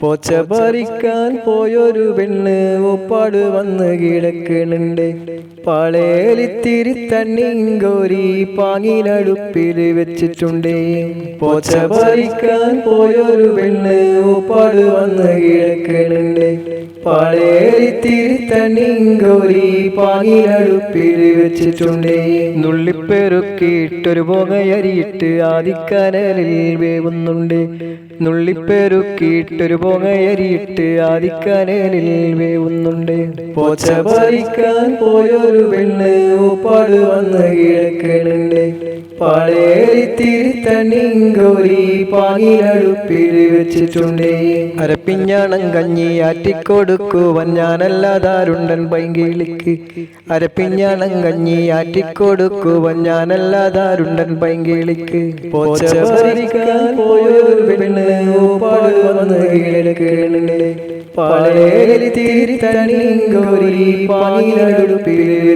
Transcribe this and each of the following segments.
പോച്ച പറിക്കാൻ പോയൊരു പെണ്ണ് ഒപ്പാട് വന്ന് കിടക്കണുണ്ട് പാളേലിത്തിരി തണ്ണിങ്കോരി കോരി പാങ്ങിനടുപ്പിൽ വെച്ചിട്ടുണ്ട്. പോച്ച പറിക്കാൻ പോയൊരു പെണ്ണ് ഒപ്പാട് വന്ന് കിടക്കണുണ്ട് പാളേലിത്തിരി തണ്ണിങ്കോരി കോരി പാങ്ങിനടുപ്പിൽ വെച്ചിട്ടുണ്ട്. നുള്ളിപ്പെറുക്കിയിട്ടൊരു പുകയരിയിട്ട് ആദിക്കനലിൽ വേവുന്നുണ്ട്. നുള്ളിപ്പെറുക്കിയിട്ടൊരു പുകയരിയിട്ട് ആദിക്കനലിൽ വേവുന്നുണ്ട്. പോച്ച പറിക്കാൻ പോയൊരു പെണ്ണ് ഉപ്പാട് വന്ന് കിഴക്കണുണ്ട് അരപ്പിഞ്ഞാണം കഞ്ഞി ആറ്റിക്കൊടുക്കുവൻ ഞാനല്ലാതാരുണ്ടൻ പൈങ്കിളിക്ക്. അരപ്പിഞ്ഞാണം കഞ്ഞി ആറ്റിക്കൊടുക്കുവൻ ഞാനല്ലാതാരുണ്ടൻ പൈങ്കിളിക്ക്. പോച്ച പോയൊരു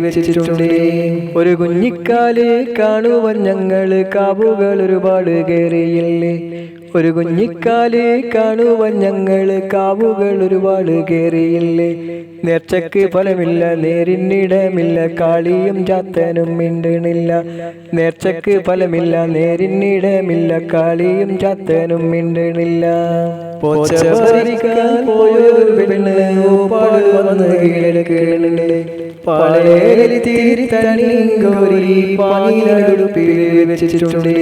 വെച്ചിട്ടുണ്ട്. ഒരു കുഞ്ഞിക്കാൽ കാണുവൻ ഞങ്ങൾ കാവുകൾ ഒരുപാട് കയറിയില്ലേ? ഒരു കുഞ്ഞിക്കാൽ കാണുവൻ ഞങ്ങൾ കാവുകൾ ഒരുപാട് കയറിയില്ലേ? നേർച്ചക്ക് ഫലമില്ല നേരിന്നിടമില്ല കാളിയും ചാത്തനും മിണ്ടണില്ല. നേർച്ചക്ക് ഫലമില്ല നേരിന്നിടമില്ല കാളിയും ചാത്തനും മിണ്ടണില്ല. പോച്ച പറിക്കാൻ പോയൊരു പെണ്ണ് ഉപ്പാട് വന്ന് കിഴക്കണുണ്ട് തിരി തീരി തണ്ണിയും കോരി പാങ്ങിനടുപ്പിൽ വെച്ചിട്ടുണ്ട്.